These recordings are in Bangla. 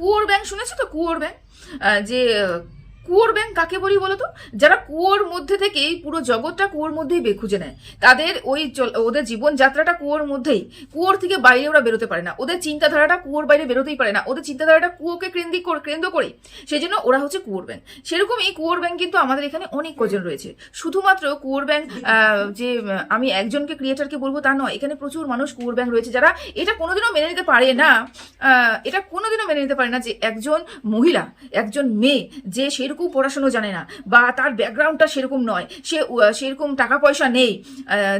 কুয়োর ব্যাংক শুনেছো তো? কুয়োর ব্যাংক? যে কুয়োর ব্যাংক কাকে বলি বলো তো যারা কুয়োর মধ্যে থেকেই পুরো জগৎটা কুয়োর মধ্যেই বে খুঁজে নেয়। তাদের ওই ওদের জীবনযাত্রাটা কুয়োর মধ্যেই। কুয়োর থেকে বাইরে ওরা বেরোতে পারে না। ওদের চিন্তাধারাটা কুয়োর বাইরে বেরোতেই পারে না। ওদের চিন্তাধারাটা কুয়োকে কেন্দ্রিক করে কেন্দ্র করে সেই জন্য ওরা হচ্ছে কুয়োর ব্যাংক সেরকমই কুয়োর ব্যাংক কিন্তু আমাদের এখানে অনেক কজন রয়েছে। শুধুমাত্র কুয়োর ব্যাংক যে আমি একজনকে ক্রিয়েটারকে বলব তা নয়। এখানে প্রচুর মানুষ কুয়োর ব্যাংক রয়েছে। যারা এটা কোনোদিনও মেনে নিতে পারে না। এটা কোনোদিনও মেনে নিতে পারে না যে একজন মহিলা একজন মেয়ে যে সেরকম পড়াশুনো জানে না বা তার ব্যাকগ্রাউন্ডটা সেরকম নয়। সে সেরকম টাকা পয়সা নেই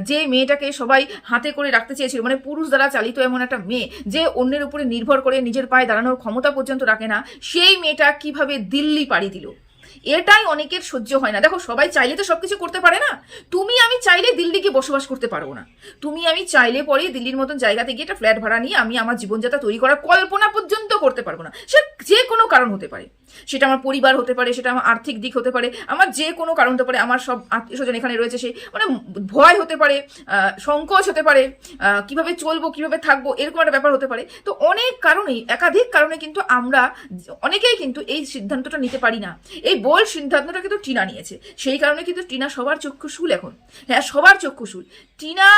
যে মেয়েটাকে সবাই হাতে করে রাখতে চেয়েছিল মানে পুরুষ দ্বারা চালিত এমন একটা মেয়ে, যে অন্যের উপরে নির্ভর করে নিজের পায়ে দাঁড়ানোর ক্ষমতা পর্যন্ত রাখে না, সেই মেয়েটা কীভাবে দিল্লি পাড়ি দিল? এটাই অনেকের সহ্য হয় না। দেখো, সবাই চাইলে তো সবকিছু করতে পারে না। তুমি আমি চাইলে দিল্লি গিয়ে বসবাস করতে পারব না। তুমি আমি চাইলে পরে দিল্লির মতন জায়গাতে গিয়ে একটা ফ্ল্যাট ভাড়া নিয়ে আমি আমার জীবনযাত্রা তৈরি করার কল্পনা পর্যন্ত করতে পারব না। সে যে কোনো কারণ হতে পারে। সেটা আমার পরিবার হতে পারে, সেটা আমার আর্থিক দিক হতে পারে, আমার যে কোনো কারণ হতে পারে, আমার সব আত্মীয় স্বজন এখানে রয়েছে সেই মানে ভয় হতে পারে সংকোচ হতে পারে কীভাবে চলবো, কীভাবে থাকব, এরকম একটা ব্যাপার হতে পারে। তো অনেক কারণেই, একাধিক কারণে কিন্তু আমরা অনেকেই কিন্তু এই সিদ্ধান্তটা নিতে পারি না। এই বোল্ড সিদ্ধান্তটা কিন্তু টিনা নিয়েছে। সেই কারণে কিন্তু টিনা সবার চক্ষুশুল এখন। হ্যাঁ সবার চক্ষুশুল টিনা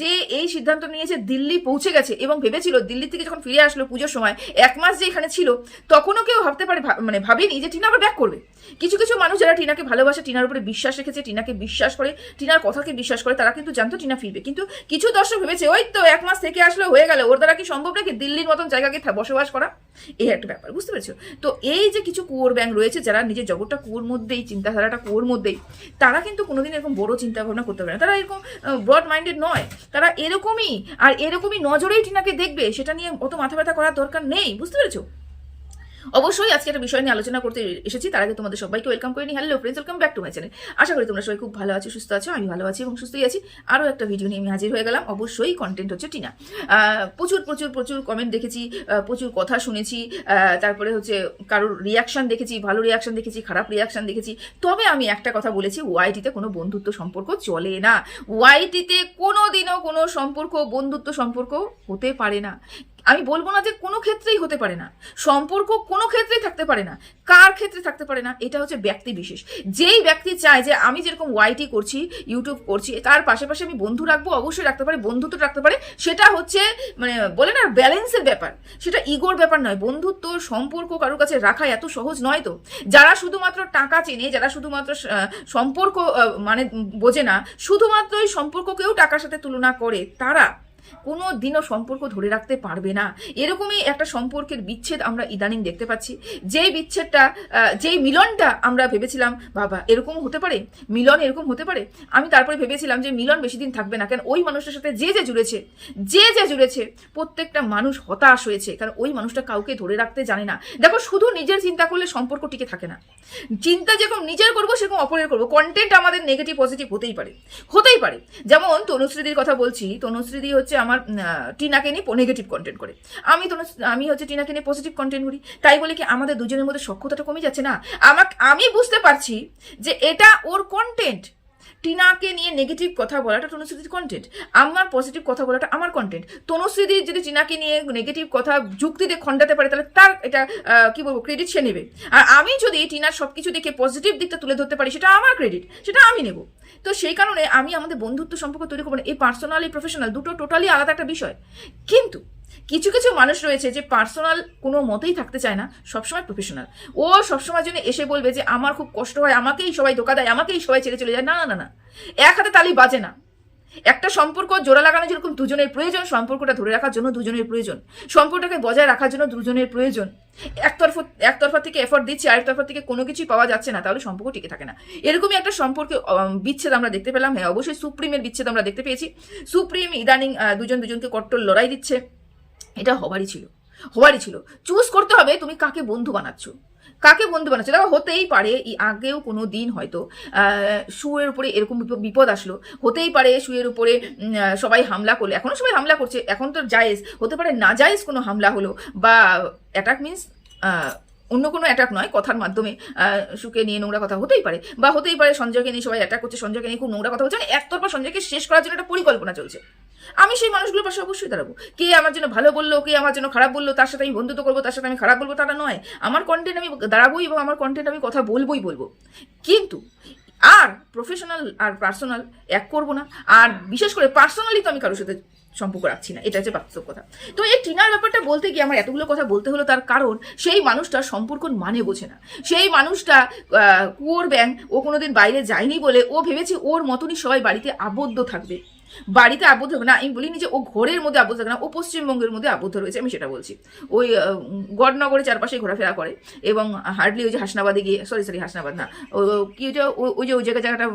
যে এই সিদ্ধান্ত নিয়েছে দিল্লি পৌঁছে গেছে এবং ভেবেছিল দিল্লি থেকে যখন ফিরে আসলো পুজোর সময়, এক মাস যে এখানে ছিল, তখনও কেউ ভাবতে পারে মানে ভাবেনি যে টিনা আবার ব্যাক করবে। কিছু কিছু মানুষ যারা টিনাকে ভালোবাসে, টিনার উপরে বিশ্বাস রেখেছে, টিনাকে বিশ্বাস করে, টিনার কথাকে বিশ্বাস করে, তারা কিন্তু জানতো টিনা ফিরবে। কিন্তু কিছু দর্শক ভেবেছে, ওই তো এক মাস থেকে আসলে, হয়ে গেল। ওর দ্বারা কি সম্ভব নাকি দিল্লির মতন জায়গাকে বসবাস করা? এই একটা ব্যাপার, বুঝতে পেরেছ? তো এই যে কিছু কুয়োর ব্যাং রয়েছে, যারা নিজের জগৎটা কুয়োর মধ্যেই, চিন্তাধারাটা কুয়োর মধ্যেই, তারা কিন্তু কোনোদিন এরকম বড় চিন্তা ভাবনা করতে পারে না। তারা এরকম ব্রড মাইন্ডেড নয়। তারা এরকমই, আর এরকমই নজরেই টিনাকে দেখবে, সেটা নিয়ে অত মাথা ব্যথা করার দরকার নেই, বুঝতে পেরেছ? অবশ্যই আজকে একটা বিষয় নিয়ে আলোচনা করতে এসেছি। তার আগে তোমাদের সবাইকে ওয়েলকাম করে নি hello friends welcome back to my channel আশা করি তোমরা সবাই খুব ভালো আছো, সুস্থ আছো, আমি ভালো আছি এবং সুস্থই আছি। আরও একটা ভিডিও নিয়ে আমি হাজির হয়ে গেলাম। অবশ্যই কন্টেন্ট হচ্ছে টিনা। প্রচুর প্রচুর প্রচুর কমেন্ট দেখেছি প্রচুর কথা শুনেছি তারপরে হচ্ছে কারোর রিয়াকশন দেখেছি, ভালো রিয়াকশন দেখেছি, খারাপ রিয়াকশন দেখেছি। তবে আমি একটা কথা বলেছি ওয়াইটিতে কোনো বন্ধুত্ব সম্পর্ক চলে না। ওয়াইটিতে কোনো দিনও কোনো সম্পর্ক, বন্ধুত্ব সম্পর্ক হতে পারে না। আমি বলব না যে কোনো ক্ষেত্রেই হতে পারে না। সম্পর্ক কোনো ক্ষেত্রেই থাকতে পারে না। কার ক্ষেত্রে থাকতে পারে না, এটা হচ্ছে ব্যক্তি বিশেষ। যেই ব্যক্তি চায় যে আমি যেরকম ওয়াইটি করছি ইউটিউব করছি, তার পাশাপাশি আমি বন্ধু রাখব, অবশ্যই রাখতে পারে, বন্ধুত্ব রাখতে পারে, সেটা হচ্ছে মানে বলে না, ব্যালেন্সের ব্যাপার। সেটা ইগোর ব্যাপার নয়। বন্ধুত্ব, সম্পর্ক কারোর কাছে রাখা এত সহজ নয় তো। যারা শুধুমাত্র টাকা চেনে, যারা শুধুমাত্র সম্পর্ক মানে বোঝে না শুধুমাত্র ওই সম্পর্ককেও টাকার সাথে তুলনা করে, তারা কোনো দিনও সম্পর্ক ধরে রাখতে পারবে না। এরকমই একটা সম্পর্কের বিচ্ছেদ আমরা ইদানিং দেখতে পাচ্ছি। যেই বিচ্ছেদটা যেই মিলনটা আমরা ভেবেছিলাম, বাবা, এরকম হতে পারে? মিলন এরকম হতে পারে? আমি তারপরে ভেবেছিলাম যে মিলন বেশি দিন থাকবে না, কেন ওই মানুষটার সাথে যে যে জুড়েছে, যে যে জুড়েছে, প্রত্যেকটা মানুষ হতাশ হয়েছে, কারণ ওই মানুষটা কাউকে ধরে রাখতে জানে না। দেখো, শুধু নিজের চিন্তা করলে সম্পর্ক টিকে থাকে না। চিন্তা যেরকম নিজের করব, সেরকম অপরের করব। কন্টেন্ট আমাদের নেগেটিভ পজিটিভ হতেই পারে। হতেই পারে। যেমন তনুশ্রীদির কথা বলছি, তনুশ্রীদি হচ্ছে আমার টিনাকে নিয়ে নেগেটিভ কন্টেন্ট করে। আমি তো আমি হচ্ছে টিনাকে নিয়ে পজিটিভ কন্টেন্ট করি। তাই বলে কি আমাদের দুজনের মধ্যে সক্ষতাটা কমে যাচ্ছে না? আমাকে, আমি বুঝতে পারছি যে এটা ওর কন্টেন্ট টিনাকে নিয়ে নেগেটিভ কথা বলাটা তনুশ্রীদির কন্টেন্ট আমার পজিটিভ কথা বলাটা আমার কন্টেন্ট তনুশ্রীদি যদি টিনাকে নিয়ে নেগেটিভ কথা, যুক্তি দিয়ে খণ্ডাতে পারে, তাহলে তার এটা কি বলব ক্রেডিট সে নেবে। আর আমি যদি টিনার সব কিছু দেখে পজিটিভ দিকটা তুলে ধরতে পারি, সেটা আমার ক্রেডিট সেটা আমি নেব। তো সেই কারণে আমি আমাদের বন্ধুত্ব সম্পর্ক তৈরি করব না, এই পার্সোনাল এই প্রফেশনাল দুটো টোটালি আলাদা একটা বিষয়। কিন্তু কিছু কিছু মানুষ রয়েছে যে পার্সোনাল কোনো মতেই থাকতে চায় না, সবসময় প্রফেশনাল ও সবসময় জন্য এসে বলবে যে, আমার খুব কষ্ট হয়, আমাকেই সবাই ধোকা দেয়, আমাকেই সবাই ছেড়ে চলে যায়। না না না এক হাতে তালি বাজে না। একটা সম্পর্ক জোড়া লাগানো যেরকম দুজনের প্রয়োজন, সম্পর্কটা ধরে রাখার জন্য দুজনের প্রয়োজন, সম্পর্কটাকে বজায় রাখার জন্য দুজনের প্রয়োজন। একতরফ, একতরফা থেকে এফর্ট দিচ্ছি আরেক তরফা থেকে কোনো কিছুই পাওয়া যাচ্ছে না, তাহলে সম্পর্ক টিকে থাকে না। এরকমই একটা সম্পর্কে বিচ্ছেদ আমরা দেখতে পেলাম। হ্যাঁ অবশ্যই সুপ্রিমের বিচ্ছেদ আমরা দেখতে পেয়েছি। সুপ্রিম ইদানিং দুজন দুজনকে কট্টর লড়াই দিচ্ছে। এটা হবারই ছিল হবারই ছিল। চুজ করতে হবে তুমি কাকে বন্ধু বানাচ্ছ। কাকে বন্ধু বানাচ্ছ? দেখো, হতেই পারে আগেও কোনো দিন হয়তো শুয়ের উপরে এরকম বিপদ আসলো। হতেই পারে শুয়ের উপরে সবাই হামলা করল। এখনও সবাই হামলা করছে, এখন তো জায়েজ। হতে পারে না জায়েজ কোনো হামলা হলো বা অ্যাটাক মিনস অন্য কোনো অ্যাটাক নয়, কথার মাধ্যমে সুকে নিয়ে নোংরা কথা হতেই পারে। বা হতেই পারে সঞ্জয়কে নিয়ে সবাই অ্যাটাক করছে, সঞ্জয়কে নিয়ে খুব নোংরা কথা হচ্ছে মানে একতরফা সঞ্জয়কে শেষ করার জন্য একটা পরিকল্পনা চলছে। আমি সেই মানুষগুলোর পাশে অবশ্যই দাঁড়াবো। কে আমার জন্য ভালো বলল, কে আমার জন্য খারাপ বলল, তার সাথে আমি বন্ধুত্ব করব, তার সাথে আমি খারাপ বলব তারা নয়। আমার কন্টেন্ট আমি দাঁড়াবোই এবং আমার কন্টেন্ট আমি কথা বলবোই বলব। কিন্তু, আর প্রফেশনাল আর পার্সোনাল এক করব না, আর বিশেষ করে পার্সোনালি তো আমি কারোর সাথে সম্পর্ক রাখছি না এটা হচ্ছে বাস্তব কথা। তো এই টিনার ব্যাপারটা বলতে গিয়ে আমার এতগুলো কথা বলতে হলো তার কারণ সেই মানুষটা সম্পর্ক মানে বোঝে না। সেই মানুষটা কুয়োর ব্যাং, ও কোনোদিন বাইরে যায়নি বলে ও ভেবেছে ওর মতনই সবাই বাড়িতে আবদ্ধ থাকবে। বাড়িতে আবদ্ধ হবে না, আমি বলিনি যে ও ঘরের মধ্যে আবদ্ধ থাকে না, ও পশ্চিমবঙ্গের মধ্যে আবদ্ধ রয়েছে, আমি সেটা বলছি। ওই গড়নগরে চারপাশে ঘোরাফেরা করে এবং হার্ডলি ওই যে হাসনাবাদে গিয়ে সরি সরি হাসনাবাদ না কি ওইটা, ও- ওই যে ওই জায়গা, জায়গাটা,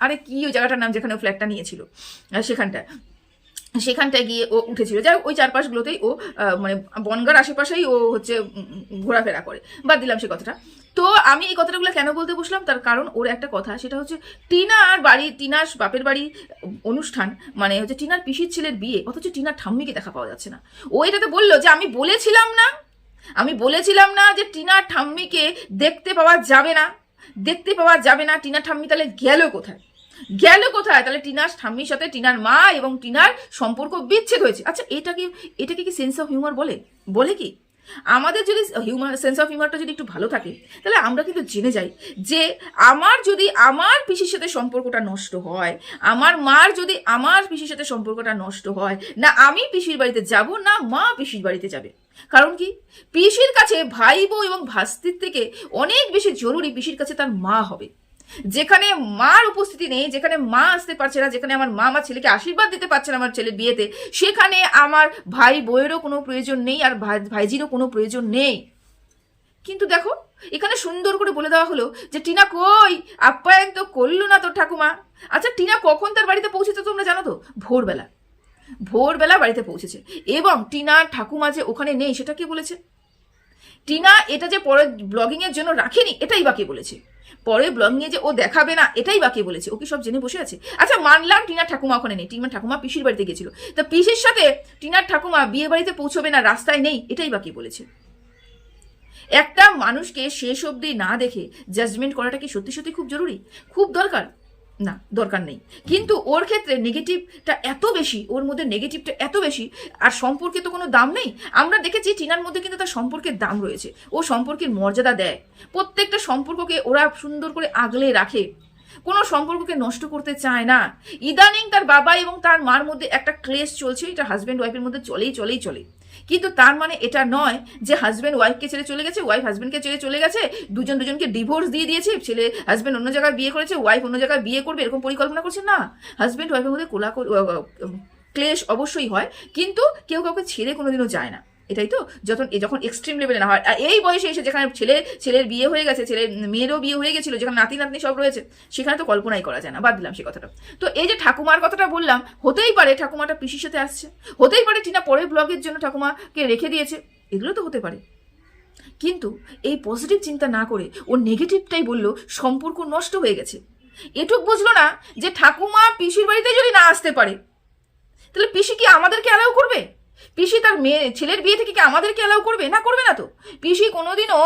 আরে কি ওই জায়গাটার নাম যেখানে ফ্ল্যাটটা নিয়েছিল সেখানটা সেখানটায় গিয়ে ও উঠেছিল। যাই ওই চারপাশগুলোতেই ও মানে বনগার আশেপাশেই ও হচ্ছে ঘোরাফেরা করে। বাদ দিলাম সে কথাটা। তো আমি এই কথাটাগুলো কেন বলতে বসলাম? তার কারণ ওর একটা কথা, সেটা হচ্ছে টিনার বাড়ি, টিনার বাপের বাড়ি অনুষ্ঠান মানে হচ্ছে টিনার পিসির ছেলের বিয়ে, অথচ টিনার ঠাম্মিকে দেখা পাওয়া যাচ্ছে না। ও এটাতে বলল যে, আমি বলেছিলাম না, আমি বলেছিলাম না যে টিনার ঠাম্মিকে দেখতে পাওয়া যাবে না, দেখতে পাওয়া যাবে না। টিনা ঠাম্মি তাহলে গেল কোথায়? গেল কোথায়? তাহলে টিনার ঠাম্মির সাথে টিনার মা এবং টিনার সম্পর্ক বিচ্ছেদ হয়েছে। আচ্ছা এটাকে এটাকে কি সেন্স অফ হিউমার বলে? বলে কি? আমাদের যদি হিউমার সেন্স অফ হিউমারটা যদি একটু ভালো থাকে, তাহলে আমরা কিন্তু জেনে যাই যে আমার যদি আমার পিসির সাথে সম্পর্কটা নষ্ট হয়, আমার মার যদি আমার পিসির সাথে সম্পর্কটা নষ্ট হয়, না আমি পিসির বাড়িতে যাব, না মা পিসির বাড়িতে যাবে। কারণ কি? পিসির কাছে ভাই বউ এবং ভাস্তির থেকে অনেক বেশি জরুরি পিসির কাছে তার মা হবে। যেখানে মার উপস্থিতি নেই, যেখানে মা আসতে পারছে না, যেখানে আমার মা আমার ছেলেকে আশীর্বাদ দিতে পারছে না আমার ছেলের বিয়েতে, সেখানে আমার ভাই বউয়েরও কোনো প্রয়োজন নেই আর ভাই- ভাইজিরও কোনো প্রয়োজন নেই। কিন্তু দেখো, এখানে সুন্দর করে বলে দেওয়া হলো যে, টিনা কই? আপ্যায়ন তো করল না তোর ঠাকুমা। আচ্ছা টিনা কখন তার বাড়িতে পৌঁছেছে তোমরা জানো তো? ভোরবেলা। ভোরবেলা বাড়িতে পৌঁছেছে। এবং টিনার ঠাকুমা যে ওখানে নেই, সেটা কে বলেছে? টিনা এটা যে পরে ব্লগিংয়ের জন্য রাখেনি, এটাই বাকি বলেছে? পরে ব্লগ নিয়ে যে ও দেখাবে না, এটাই বাকি বলেছে। ও কি সব জেনে বসে আছে? আচ্ছা মানলাম টিনার ঠাকুমা ওখানে নেই। টিনার ঠাকুমা পিসির বাড়িতে গেছিল। তা পিসির সাথে টিনার ঠাকুমা বিয়ে বাড়িতে পৌঁছবে না, রাস্তায় নেই, এটাই বাকি বলেছে। একটা মানুষকে শেষ অবধি না দেখে জাজমেন্ট করাটা কি সত্যি সত্যি খুব জরুরি? খুব দরকার। না, দরকার নেই। কিন্তু ওর ক্ষেত্রে নেগেটিভটা এত বেশি, ওর মধ্যে নেগেটিভটা এত বেশি, আর সম্পর্কে তো কোনো দাম নেই। আমরা দেখেছি টিনার মধ্যে কিন্তু তার সম্পর্কের দাম রয়েছে। ও সম্পর্কের মর্যাদা দেয়। প্রত্যেকটা সম্পর্ককে ওরা সুন্দর করে আগলে রাখে। কোনো সম্পর্ককে নষ্ট করতে চায় না। ইদানিং তার বাবা এবং তার মার মধ্যে একটা ক্লেশ চলছে, এটা হাজব্যান্ড ওয়াইফের মধ্যে চলেই চলেই চলে কিন্তু তার মানে এটা নয় যে হাজব্যান্ড ওয়াইফকে ছেড়ে চলে গেছে ওয়াইফ হাজব্যান্ডকে ছেড়ে চলে গেছে, দুজন দুজনকে ডিভোর্স দিয়ে দিয়েছে, ছেলে হাজব্যান্ড অন্য জায়গায় বিয়ে করেছে ওয়াইফ অন্য জায়গায় বিয়ে করবে, এরকম পরিকল্পনা করছে, না। হাজব্যান্ড ওয়াইফের মধ্যে কোলা ক্লেশ অবশ্যই হয়, কিন্তু কেউ কাউকে ছেড়ে কোনোদিনও যায় না। এটাই তো, যখন যখন এক্সট্রিম লেভেলে না হয়, আর এই বয়সে এসে যেখানে ছেলে, ছেলের বিয়ে হয়ে গেছে ছেলের মেয়েরও বিয়ে হয়ে গেছিল, যেখানে নাতি, নাতনি সব রয়েছে, সেখানে তো কল্পনাই করা যায় না, বাদ দিলাম সে কথাটা। তো এই যে ঠাকুমার কথাটা বললাম, হতেই পারে ঠাকুমাটা পিসির সাথে আসছে, হতেই পারে টিনা পরের ব্লগের জন্য ঠাকুমাকে রেখে দিয়েছে, এগুলো তো হতে পারে। কিন্তু এই পজিটিভ চিন্তা না করে ও নেগেটিভটাই বলল, সম্পর্ক নষ্ট হয়ে গেছে। এটুক বুঝলো না যে ঠাকুমা পিসির বাড়িতে যদি না আসতে পারে, তাহলে পিসি কি আমাদেরকে অ্যালাউ করবে? পিসি তার মেয়ে, ছেলের বিয়ে থেকে কি আমাদেরকে অ্যালাউ করবে? না করবে না তো। পিসি কোনোদিনও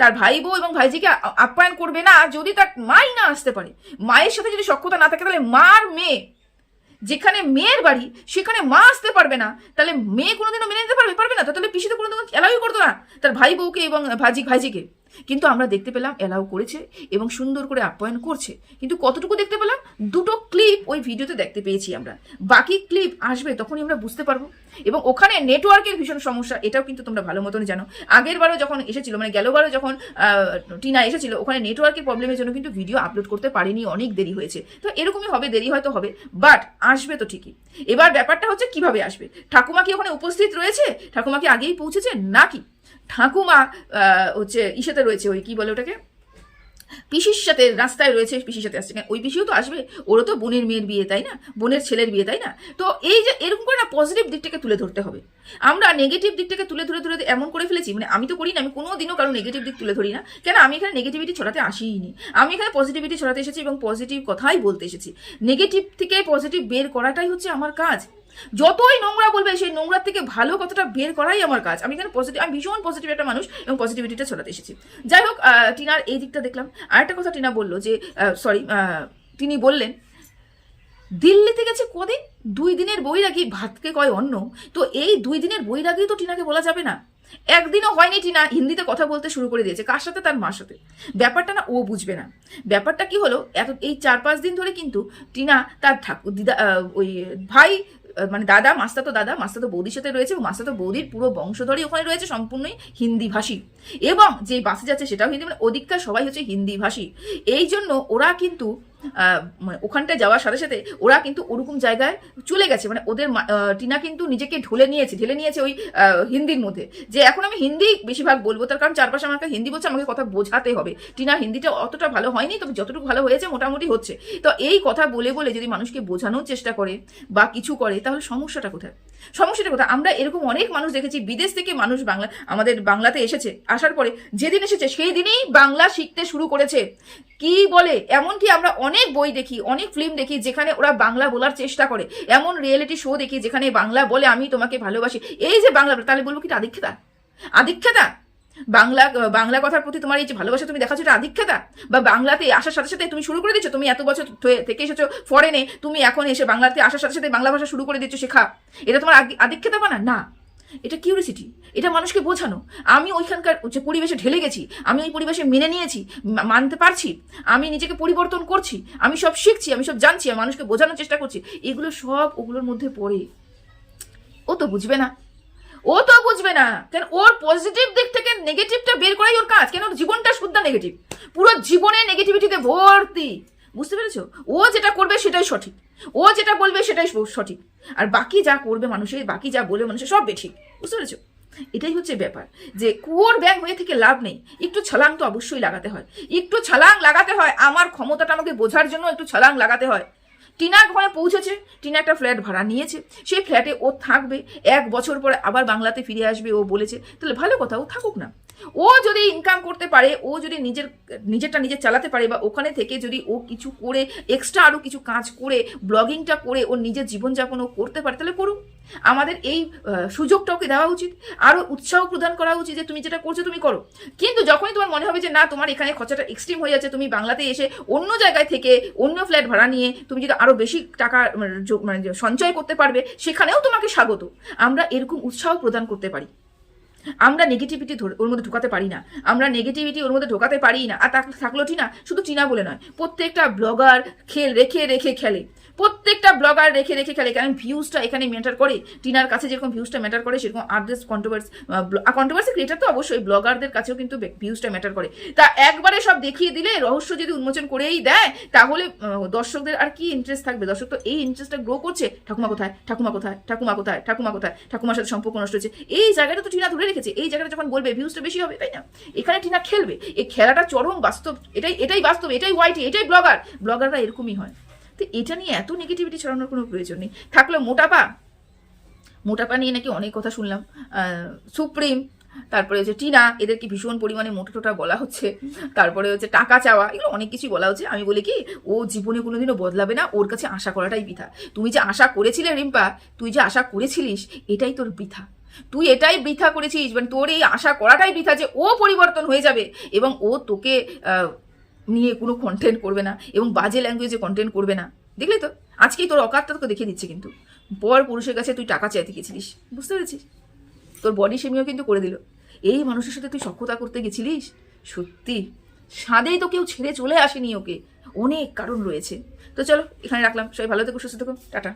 তার ভাই বউ এবং ভাইজিকে আপ্যায়ন করবে না যদি তার মাই না আসতে পারে। মায়ের সাথে যদি সক্ষতা না থাকে তাহলে মার মেয়ে, যেখানে মেয়ের বাড়ি, সেখানে মা আসতে পারবে না। তাহলে মেয়ে কোনোদিনও মেনে নিতে পারবে পারবে না? তাহলে পিসি তো কোনোদিনও অ্যালাউই করতো না। তার ভাই বউকে এবং ভাজি ভাইজিকে। কিন্তু আমরা দেখতে পেলাম অ্যালাউ করেছে এবং সুন্দর করে আপ্যায়ন করছে। কিন্তু কতটুকু দেখতে পেলাম? দুটো ক্লিপ ওই ভিডিওতে দেখতে পেয়েছি আমরা। বাকি ক্লিপ আসবে তখনই আমরা বুঝতে পারব। এবং ওখানে নেটওয়ার্কের ভীষণ সমস্যা, এটাও কিন্তু তোমরা ভালো মতন জানো। আগের বারও যখন এসেছিল মানে গেলবারও যখন টিনা এসেছিল, ওখানে নেটওয়ার্কের প্রবলেমের জন্য কিন্তু ভিডিও আপলোড করতে পারিনি, অনেক দেরি হয়েছে। তো এরকমই হবে, দেরি হয়তো হবে বাট আসবে তো ঠিকই। এবার ব্যাপারটা হচ্ছে কীভাবে আসবে? ঠাকুমা কি ওখানে উপস্থিত রয়েছে? ঠাকুমা কি আগেই পৌঁছেছে? নাকি? ঠাকুমা হচ্ছে ইসেতে রয়েছে ওই কি বলে ওটাকে? পিসির সাথে রাস্তায় রয়েছে, পিসির সাথে আসছে। ওই পিসিও তো আসবে, ওরও তো বোনের মেয়ের বিয়ে, তাই না? বোনের ছেলের বিয়ে, তাই না? তো এই যে এরকম করে না পজিটিভ দিকটাকে তুলে ধরতে হবে। আমরা নেগেটিভ দিকটাকে তুলে ধরে ধরে এমন করে ফেলেছি মানে আমি তো করি না, আমি কোনো দিনও কারও নেগেটিভ দিক তুলে ধরি না। কেন? আমি এখানে নেগেটিভিটি ছড়াতে আসিনি আমি এখানে পজিটিভিটি ছড়াতে এসেছি এবং পজিটিভ কথাই বলতে এসেছি। নেগেটিভ থেকে পজিটিভ বের করাটাই হচ্ছে আমার কাজ। যতই নোংরা বলবে, সেই নোংরার থেকে ভালো কথাটা বের করাই আমার কাজ। আমি এখানে পজিটিভ আমি ভীষণ পজিটিভ একটা মানুষ এবং পজিটিভিটিটা ছড়াতে এসেছি। যাই হোক টিনার এই দিকটা দেখলাম। আরেকটা কথা টিনা বলল যে সরি তিনি বললেন দিল্লিতে গেছে কদিন? দুই দিনের বৈরাগী, ভাতকে কয় অন্য তো এই দুই দিনের বৈরাগী তো টিনাকে বলা যাবে না। একদিনও হয়নি টিনা হিন্দিতে কথা বলতে শুরু করে দিয়েছে, কার সাথে? তার মার সাথে। ব্যাপারটা না, ও বুঝবে না। ব্যাপারটা কি হলো, এত, এই চার পাঁচ দিন ধরে কিন্তু টিনা তার ঠাকুর দিদা ওই ভাই মানে দাদা মাস্তা তো দাদা মাস্তা তো বৌদির সাথে রয়েছে এবং মাস্তা তো বৌদির পুরো বংশধরই ওখানে রয়েছে সম্পূর্ণই হিন্দি ভাষী এবং যে বাসে যাচ্ছে সেটাও হিন্দি মানে ওদিককার সবাই হচ্ছে হিন্দি ভাষী এই জন্য ওরা কিন্তু মানে ওখানটায় যাওয়ার সাথে সাথে ওরা কিন্তু ওরকম জায়গায় চলে গেছে। মানে ওদের টিনা কিন্তু নিজেকে ঢলে নিয়েছে, ঢেলে নিয়েছে ওই হিন্দির মধ্যে। যে এখন আমি হিন্দি বেশিরভাগ বলব, তার কারণ চারপাশে আমাকে হিন্দি বলছে, আমাকে কথা বোঝাতে হবে। টিনা হিন্দিটা অতটা ভালো হয়নি, তবে যতটুকু ভালো হয়েছে মোটামুটি হচ্ছে। তো এই কথা বলে বলে যদি মানুষকে বোঝানোর চেষ্টা করে বা কিছু করে, তাহলে সমস্যাটা কোথায়? সমস্যাটা কোথায়? আমরা এরকম অনেক মানুষ দেখেছি, বিদেশ থেকে মানুষ বাংলা, আমাদের বাংলাতে এসেছে, আসার পরে যেদিন এসেছে, সেই দিনেই বাংলা শিখতে শুরু করেছে। কি বলে? এমনকি আমরা অনেক বই দেখি, অনেক ফিল্ম দেখি যেখানে ওরা বাংলা বলার চেষ্টা করে। এমন রিয়েলিটি শো দেখি যেখানে বাংলা বলে আমি তোমাকে ভালোবাসি। এই যে বাংলা, তাহলে বলব কি এটা আধিক্ষেতা আধিক্ষেতা বাংলা বাংলা কথার প্রতি তোমার এই যে ভালোবাসা তুমি দেখাচ্ছ এটা আধিক্ষেতা বা বাংলাতে আসার সাথে সাথে তুমি শুরু করে দিচ্ছ তুমি এত বছর থেকে এসেছ ফরেনে তুমি এখন এসে বাংলাতে আসার সাথে সাথে বাংলা ভাষা শুরু করে দিচ্ছ শেখা। এটা তোমার আধি- আধিক্ষেতা বানা? না। এটা কিউরিসিটি এটা মানুষকে বোঝানো। আমি ওইখানকার যে পরিবেশে ঢেলে গেছি, আমি ওই পরিবেশে মেনে নিয়েছি মানতে পারছি, আমি নিজেকে পরিবর্তন করছি, আমি সব শিখছি, আমি সব জানছি, আমি মানুষকে বোঝানোর চেষ্টা করছি, এগুলো সব ওগুলোর মধ্যে পড়ে। ও তো বুঝবে না। ও তো বুঝবে না। কেন ওর পজিটিভ দিক থেকে নেগেটিভটা বের করাই ওর কাজ। কেন জীবনটা শুদ্ধ নেগেটিভ পুরো জীবনে নেগেটিভিটিতে ভর্তি। বুঝতে পেরেছ? ও যেটা করবে সেটাই সঠিক। ও যেটা বলবে সেটাই সঠিক। আর বাকি যা করবে মানুষের বাকি যা বলবে মানুষের সব বেঠিক। বুঝতে পেরেছ? এটাই হচ্ছে ব্যাপার যে কুয়োর ব্যাং হয়ে থেকে লাভ নেই। একটু ছালাং তো অবশ্যই লাগাতে হয়। একটু ছালাং লাগাতে হয়, আমার ক্ষমতাটা আমাকে বোঝার জন্য একটু ছালাং লাগাতে হয়। টিনা ঘরে পৌঁছেছে। টিনা একটা ফ্ল্যাট ভাড়া নিয়েছে। সেই ফ্ল্যাটে ও থাকবে। এক বছর পরে আবার বাংলাতে ফিরে আসবে, ও বলেছে। তাহলে ভালো কথা, ও থাকুক না। ও যদি ইনকাম করতে পারে, ও যদি নিজের, নিজেরটা নিজে চালাতে পারে বা ওখানে থেকে যদি ও কিছু করে এক্সট্রা আরও কিছু কাজ করে ব্লগিংটা করে ওর নিজের জীবনযাপন ও করতে পারে, তাহলে করুক আমাদের এই সুযোগটা ওকে দেওয়া উচিত? আরও উৎসাহ প্রদান করা উচিত যে তুমি যেটা করছ তুমি করো। কিন্তু যখনই তোমার মনে হবে যে না, তোমার এখানে খরচাটা এক্সট্রিম হয়ে যাচ্ছে, তুমি বাংলাতে এসে অন্য জায়গায় থেকে অন্য ফ্ল্যাট ভাড়া নিয়ে তুমি যদি আরও বেশি টাকা মানে সঞ্চয় করতে পারবে, সেখানেও তোমাকে স্বাগত। আমরা এরকম উৎসাহ প্রদান করতে পারি। আমরা নেগেটিভিটি ওর মধ্যে ঢোকাতে পারি না। আমরা নেগেটিভিটি ওর মধ্যে ঢোকাতে পারি না। আর তা থাকল টিনা শুধু টিনা বলে নয়, প্রত্যেকটা ব্লগার খেল রেখে রেখে খেলে। প্রত্যেকটা ব্লগার রেখে রেখে খেলে, কারণ ভিউজটা এখানে ম্যাটার করে। টিনার কাছে যেরকম ভিউজটা ম্যাটার করে, সেরকম আদার্স কন্ট্রোভার্স কন্ট্রোভার্সি ক্রিয়েটার তো অবশ্যই ব্লগারদের কাছেও কিন্তু ভিউজটা ম্যাটার করে। তা একবারে সব দেখিয়ে দিলে, রহস্য যদি উন্মোচন করেই দেয়, তাহলে দর্শকদের আর কি ইন্টারেস্ট থাকবে? দর্শক তো এই ইন্টারেস্টটা গ্রো করছে। ঠাকুমা কোথায়? ঠাকুমা কোথায়? ঠাকুমা কোথায়? ঠাকুমা কোথায়? ঠাকুমার সাথে সম্পর্ক নষ্ট হচ্ছে এই জায়গাটা তো টিনা ধরে রেখেছে। এই জায়গাটা যখন বলবে ভিউজটা বেশি হবে, তাই না? এখানে টিনা খেলবে। এই খেলাটা চরম বাস্তব। এটাই এটাই বাস্তব, এটাই ওয়াইটি এটাই ব্লগার ব্লগাররা এরকমই হয়। তো এটা নিয়ে এত নেগেটিভিটি ছড়ানোর কোনো প্রয়োজন নেই। থাকল মোটাপা। মোটাপা নিয়ে নাকি অনেক কথা শুনলাম। সুপ্রিম, তারপরে হচ্ছে টিনা, এদেরকে ভীষণ পরিমাণে মোটা টোটা বলা হচ্ছে। তারপরে হচ্ছে টাকা চাওয়া, এগুলো অনেক কিছুই বলা হচ্ছে। আমি বলি কি, ও জীবনে কোনোদিনও বদলাবে না, ওর কাছে আশা করাটাই বৃথা। তুমি যে আশা করেছিলে রিম্পা, তুই যে আশা করেছিলিস, এটাই তোর বৃথা। তুই এটাই বৃথা করেছিস মানে তোর এই আশা করাটাই বৃথা যে ও পরিবর্তন হয়ে যাবে। এবং ও তোকে নিয়ে কোনো কন্টেন্ট করবে না এবং বাজে ল্যাঙ্গুয়েজে কন্টেন্ট করবে না। দেখলি তো? আজকেই তোর অকাতটা তোকে দেখিয়ে দিচ্ছে কিন্তু। পর পুরুষের কাছে তুই টাকা চাইতে গেছিলিস, বুঝতে পেরেছিস? তোর বডি সেমিও কিন্তু করে দিল। এই মানুষের সাথে তুই সক্ষতা করতে গেছিলিস? সত্যি? সাদেই তো কেউ ছেড়ে চলে আসেনি ওকে। অনেক কারণ রয়েছে। তো চলো, এখানে রাখলাম। সবাই ভালো থেকো, সুস্থ থেকো। টাটা।